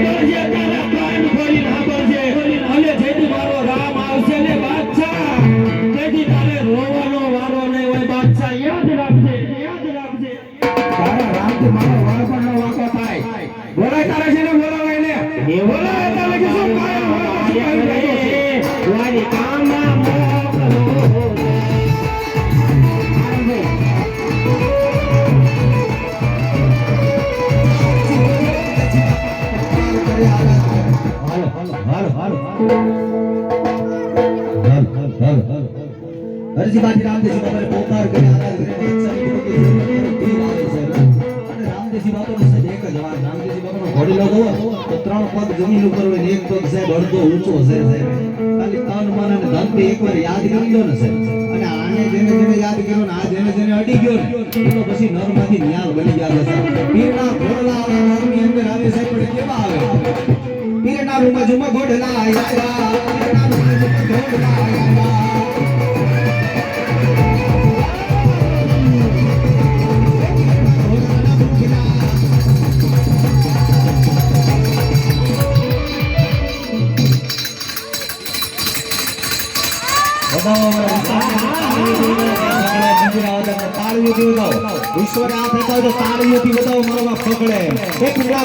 Gracias. ત્રણ પગ જમીન ઉપર હોય એક પગ સાહેબ અડધો ઊંચો છે સાહેબ. ખાલી તન, મન અને ધનથી એકવાર યાદ કરી લો ને સાહેબ. અને આને જેને જેને યાદ કર્યો ને આ જેને જેને અડી ગયો ને એનો પછી નરમાંથી ન્યાલ બની ગયા સાહેબ. પીરના ઘોડલા નરની અંદર આવે સાહેબ પણ કેવા આવે પીરના રૂમાં જુમા ઘોડલા આવ્યા પીરના રૂમાં જુમા ઘોડલા આવ્યા ઈશ્વરે આ ફેંકાય તો તાળીઓથી બધાઓ મારવા પકડે. એ પીળા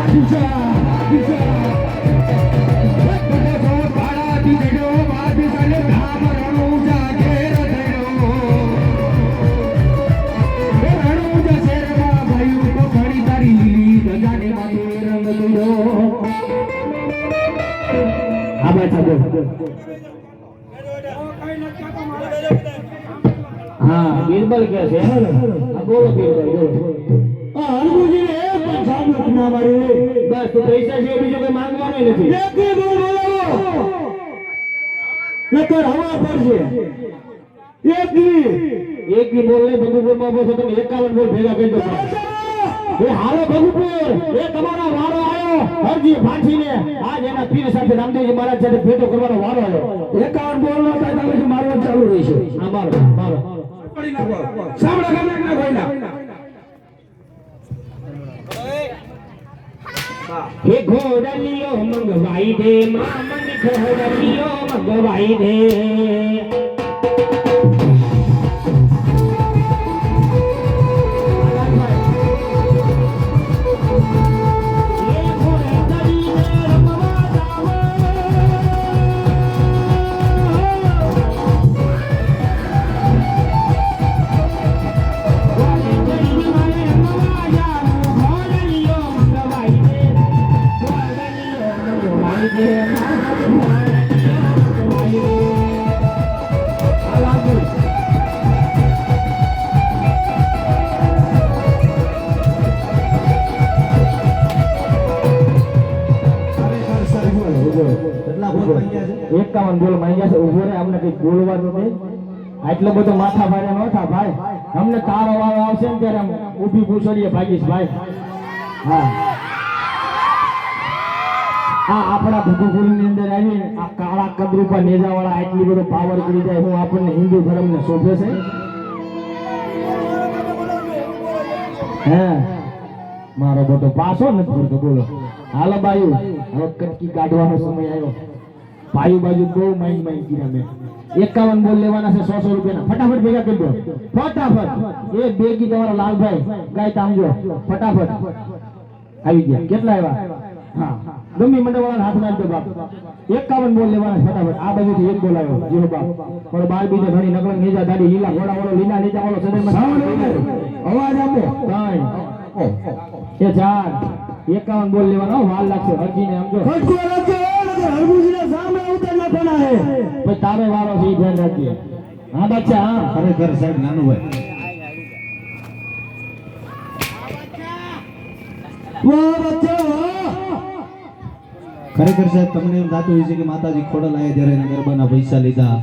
હા બિરબલ કે છે. બોલો બિરબલ બોલો. ના મારી. બસ પૈસા છે બીજો કઈ માંગવાનો નથી એકે. નકર હવા પડશે. એકલી. એક ની બોલ ને માં બોસો તમે એકાવન બોલ ભેગા કરી દો એ હાલો ભગુપુર એ તમારો વારો આવ્યો હરજી ફાંસીને આજ એના પીર સાથે રામદેવજી મહારાજ સાથે ભેટો કરવાનો વારો આવ્યો એકાવન બોલ નો થાય તો મારવા ચાલુ રહેશે. હા મારો મારો સાંભળો ગામના ના કોઈના. હે ઘોડલિયો મંગવાઈ દે મામન ઘોડલિયો મંગવાઈ દે. એકાવન બોલ માંગ્યા છે, ઊભો રે અમને કઈ બોલવાનું નહીં. આટલો બધો માથા ભારે નતા ભાઈ. અમને તારો વાળો આવશે ને ત્યારે ઊભી પૂછડીએ ભાગીશ ભાઈ. હા. આ આપણા ભગુકુળની અંદર આવીને આ કાળા કદરૂપા નેજાવાળા આટલી બધો પાવર કરી જાય, હું આપણને હિન્દુ ધર્મને શોભે છે? હે? મારો બધો પાસો નથી ભરતો બોલો. હાલો બાયુ, હવે કટકી કાઢવાનો સમય આવ્યો. બાયુ બાજુ બહુ માઇન્ડ માઇન્ડ કર્યા મેં. એકાવન બોલ લેવાના છે, સો સો રૂપિયાના. ફટાફટ ભેગા કરી ફટાફટ. એ બે ગીત તમારા લાલભાઈ, ગાય તામજો ફટાફટ. આવી ગયા. કેટલા આવ્યા? હા. ગમી મંડળ વાળા હાથ નાખજો બાપ. એકાવન બોલ લેવાના ફટાફટ. આ બાજુથી એક બોલ આવ્યો. બાપ. પણ બાર બીજે ઘણી નકળ નેજા દાડી લીલા ઘોડા વાળો લીલા નેજા વાળો સદનમાં અવાજ આપો. ત્રણ. એ ચાર. એકાવન બોલ લેવાનો વાલ લાગશે. હરજીને સમજો ખટકો રાખજો. નકર હરભુજીના સામે ઉતર નાખવાના હે. પછી તારે વારો છે ધ્યાન રાખજે. હા બચ્ચા હા. ખરેખર સાહેબ નાનુભાઈ વાહ બચ્ચા વાહ. ખરેખર સાહેબ, તમને એમ થતું હોય છે કે માતાજી ખોડલ આવ્યા જ્યારે એના ગરબાના પૈસા લીધા.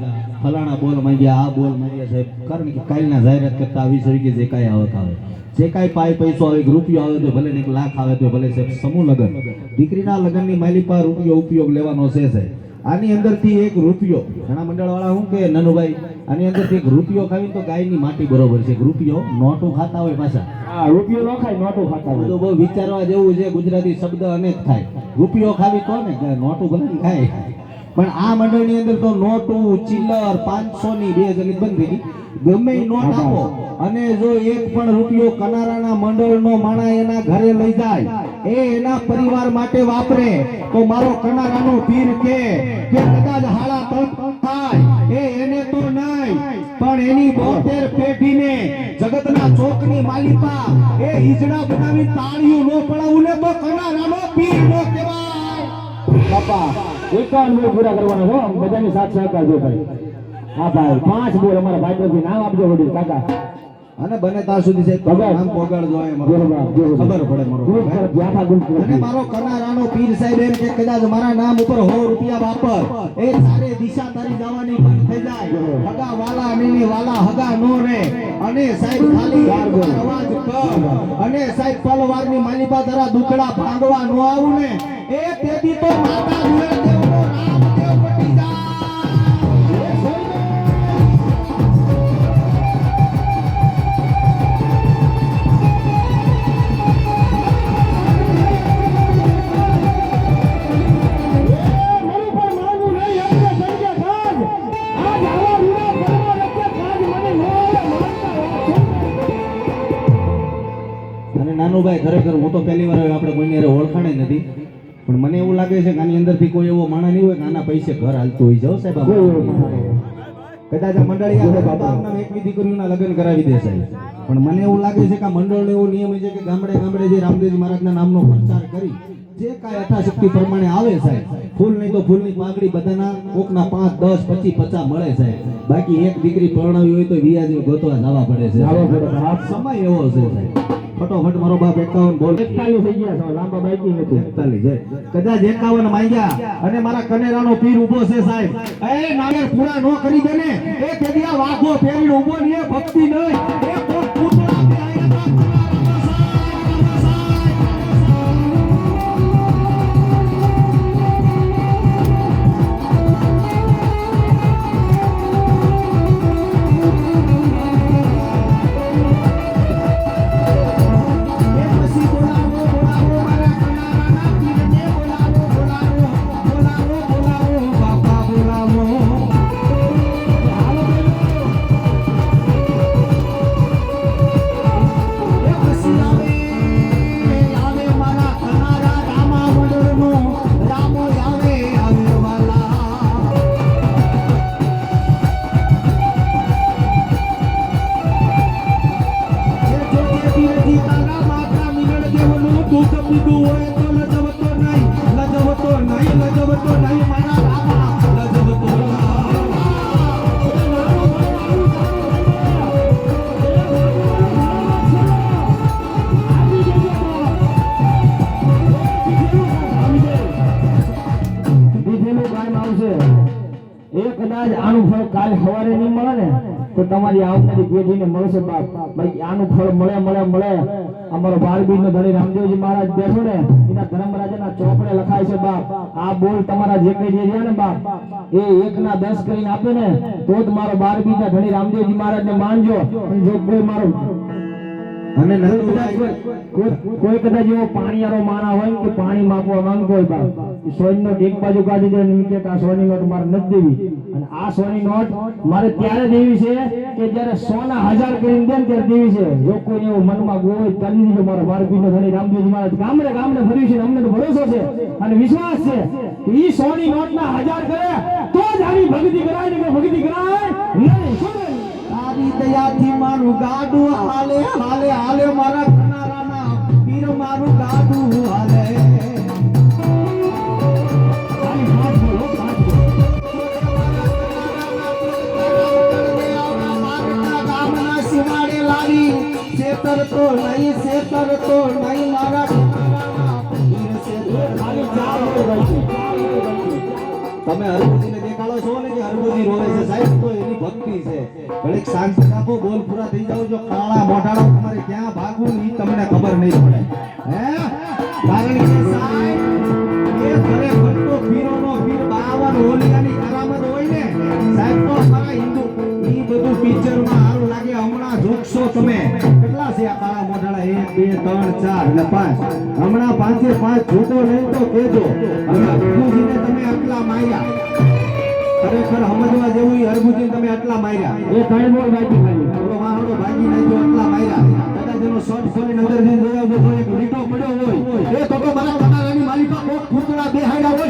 ફલાણા બોલ માંગ્યા, આ બોલ માંગ્યા સાહેબ. કારણ કે કાલના જાહેરાત કરતા આવી તરીકે જે કાંઈ આવક આવે, જે કાંઈ પાય પૈસો આવે રૂપિયો આવે તો ભલે એક લાખ આવે તો ભલે સાહેબ, સમૂહ લગ્ન. દીકરીના લગ્નની માલી પર રૂપિયો ઉપયોગ લેવાનો છે સાહેબ. આની અંદરથી એક રૂપિયો ઘણા મંડળવાળા શું કે નનુભાઈ આની અંદરથી એક રૂપિયો ખાવી તો ગાયની માટી બરોબર છે. રૂપિયો નોટું ખાતા હોય પાછા. હા રૂપિયો ન ખાય નોટો ખાતા હોય તો બહુ વિચારવા જેવું છે ગુજરાતી શબ્દ અનેક થાય. રૂપિયો ખાવી તો ને નોટું ભલે ખાય. પણ આ મંડળની અંદર તો નોટું ચિલ્લર પાંચસો ની બે હજાર બંધ થઈ ગઈ. ગમે નોટ આપો. અને જો એક પણ રૂપિયો કનારાના મંડળનો માણા એના ઘરે લઈ જાય એ એના પરિવાર માટે વાપરે. તો મારો કનારાનો પીર કે કે કદાચ હાળા તણ થાય. એ એને તો નહીં, પણ એની બોતેર પેઢીને જગતના ચોકની માલિકા એ હિજડા બનાવી તાળીઓ નો પડાવું ને તો કનારાનો પીર નો કહેવાય. બાપા એકાવન બોલ પૂરા કરવાનો છો બધાની સાથ સહકાર જો ભાઈ. હા ભાઈ, પાંચ બોલ અમારા ભાઈ નામ આપજો વડીલ, કાકા. અને બને ત્યાં સુધી સાહેબ નામ પોગાડજો એમ. ખબર પડે મારો અને મારો કનારાનો પીર સાહેબ એમ કે કદાચ મારા નામ ઉપર હો રૂપિયા વાપર. એ સારે દિશા તારી જવાની બંધ થઈ જાય. હગા વાલા અને વાલા હગા નો રે. અને સાહેબ ખાલી અવાજ કર. અને સાહેબ પલવારની માલિપા તારા દુકડા ભાંગવા નો આવું ને. એ તેથી તો માતા ખરેખર હું તો પહેલી વાર આપણે કોઈને ઓળખાણ નથી. પણ મને એવું લાગે છે કે આની અંદરથી કોઈ એવો માણસ નહીં હોય કે આના પૈસે ઘર હાલતું હોય. છે સાહેબ. કદાચ મંડળી આપણે બાબા આમનામ એકવી દીકરીઓના લગ્ન કરાવી દે સાહેબ. પણ મને એવું લાગે છે કે આ મંડળનો એવો નિયમ છે કે ગામડે ગામડે જે રામદેવજી મહારાજના નામનો પ્રચાર કરી જે કાંઈ યથાશક્તિ પ્રમાણે આવે સાહેબ ફૂલ નહીં તો ફૂલની પાંખડી બધાના કોકના પાંચ દસ પચીસ પચાસ મળે સાહેબ. બાકી એક દીકરી પરણાવી હોય તો વિયાજી ગોતવા જવા પડે છે જવા. સમય એવો છે સાહેબ. ફટોફટ મારો બાપ એકાવન બોલ. એકતાલીસ થઈ ગયા લાંબા બાઈકી નથી. એકતાલીસ. કદાચ એકાવન માંગ્યા અને મારા કનેરાનો પીર ઊભો છે સાહેબ. એ નાગર પૂરા નો કરી દે ને. એ આ વાઘો ફેરીને ઊભો નહીં ભક્તિ નહીં. એ કદાચ આનું ફળ કાલ સવારે નહીં મળે ને, તો તમારી આવનારી પેઢીને મળશે બાપ. ભાઈ, આનું ફળ મળે મળે મળે. અમારો બાળબીજ નો ધણી રામદેવજી મહારાજ બેઠો ને, એના ધર્મરાજાના ચોપડે લખાય છે બાપ. આ બોલ તમારા જે કઈ રહ્યા ને બાપ, એ એક ના દસ કરીને આપે ને, તો જ મારો બાળબીજ ના ધણી રામદેવજી મહારાજ ને માનજો જો કોઈ મારો અને કોઈ- કદાચ એવો પાણીયારો માણા હોય કે પાણી માપવા માંગતો હોય બાપ સોની નોટ એક બાજુ કાઢી દે એમ આ સોની નોટ મારે નથી દેવી. અને આ સોની નોટ મારે ત્યારે દેવી છે કે જ્યારે સોના હજાર કરીને દે ત્યારે દેવી છે. જો કોઈ એવું મનમાં ગો હોય તો કરી દીધો મારો બારપીર નો ધણી રામદેવજી મહારાજ. ગામડે ગામડે ફર્યું છે અમને તો ભરોસો છે અને વિશ્વાસ છે એ સોની નોટ ના હજાર કરે, તો જ આવી ભક્તિ કરાય ને ભક્તિ કરાય. દયાથી મારું ગાડું હાલે હાલે હાલે, મારા કનારાના પીર મારું ગાડું હાલે. શેતર તો નહીં, શેતર તો નહીં, મારા તમે હરભુજીને દેખાડો છો ને કે હરભુજી રોવે છે સાહેબ? ભક્તિ છે. ભલે શાંતિ રાખો બોલ પૂરા થઈ જાવ જો કાળા મોઢાળો તમારે ક્યાં ભાગવું ઈ તમને ખબર નહીં પડે. હે? કારણ કે સાહેબ, એ ખરેખર તો પીરોનો પીર બાવન હોલિયાની કરામત હોય ને, સાહેબ તો અમારા હિન્દુ. ઈ બધું પિક્ચરમાં સારું લાગે, હમણાં જોકશો તમે. કેટલા છે આ કાળા મોઢાળા એક, બે, ત્રણ, ચાર, એટલે પાંચ. હમણાં પાંચે પાંચ જોતો નહીં તો કેજો અને ગુરુજીને તમે આટલા માર્યા. ખરેખર સમજવા જેવું હરભુજી તમે આટલા માર્યા. એ ત્રણ બોલ બાકી ખાલી. આપણો વાહણો ભાગી નાખ્યો આટલા માર્યા. કદાચ એનો શોર્ટ ખોલીને નજર જઈને જોયો એક લીટો પડ્યો હોય. એ તો મારા તમારાની માલિકા કોક ફૂટડા બેહાડ્યા હોય.